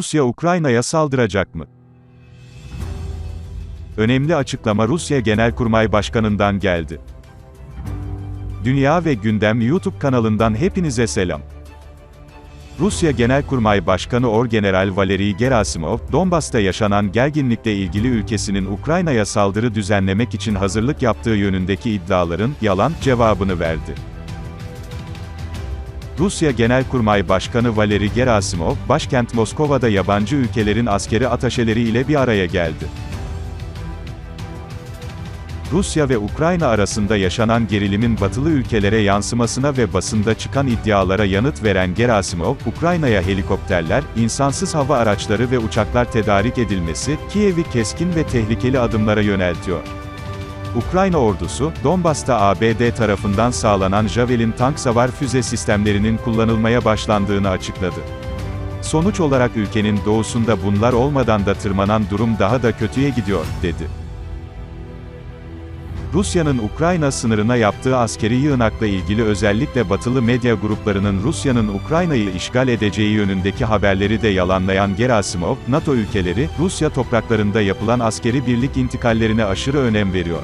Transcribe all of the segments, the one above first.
Rusya Ukrayna'ya saldıracak mı? Önemli açıklama Rusya Genelkurmay Başkanı'ndan geldi. Dünya ve Gündem YouTube kanalından hepinize selam. Rusya Genelkurmay Başkanı Orgeneral Valeri Gerasimov, Donbas'ta yaşanan gerginlikle ilgili ülkesinin Ukrayna'ya saldırı düzenlemek için hazırlık yaptığı yönündeki iddiaların yalan cevabını verdi. Rusya Genelkurmay Başkanı Valeri Gerasimov, başkent Moskova'da yabancı ülkelerin askeri ataşeleri ile bir araya geldi. Rusya ve Ukrayna arasında yaşanan gerilimin batılı ülkelere yansımasına ve basında çıkan iddialara yanıt veren Gerasimov, Ukrayna'ya helikopterler, insansız hava araçları ve uçaklar tedarik edilmesi, Kiev'i keskin ve tehlikeli adımlara yöneltiyor. Ukrayna ordusu, Donbas'ta ABD tarafından sağlanan Javelin tank savar füze sistemlerinin kullanılmaya başlandığını açıkladı. Sonuç olarak ülkenin doğusunda bunlar olmadan da tırmanan durum daha da kötüye gidiyor, dedi. Rusya'nın Ukrayna sınırına yaptığı askeri yığınakla ilgili özellikle batılı medya gruplarının Rusya'nın Ukrayna'yı işgal edeceği yönündeki haberleri de yalanlayan Gerasimov, NATO ülkeleri, Rusya topraklarında yapılan askeri birlik intikallerine aşırı önem veriyor.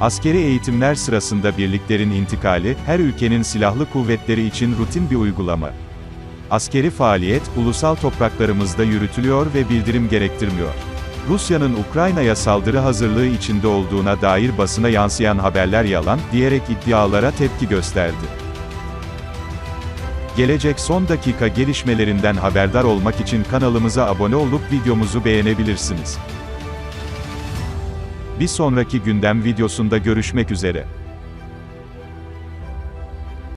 Askeri eğitimler sırasında birliklerin intikali, her ülkenin silahlı kuvvetleri için rutin bir uygulama. Askeri faaliyet, ulusal topraklarımızda yürütülüyor ve bildirim gerektirmiyor. Rusya'nın Ukrayna'ya saldırı hazırlığı içinde olduğuna dair basına yansıyan haberler yalan, diyerek iddialara tepki gösterdi. Gelecek son dakika gelişmelerinden haberdar olmak için kanalımıza abone olup videomuzu beğenebilirsiniz. Bir sonraki gündem videosunda görüşmek üzere.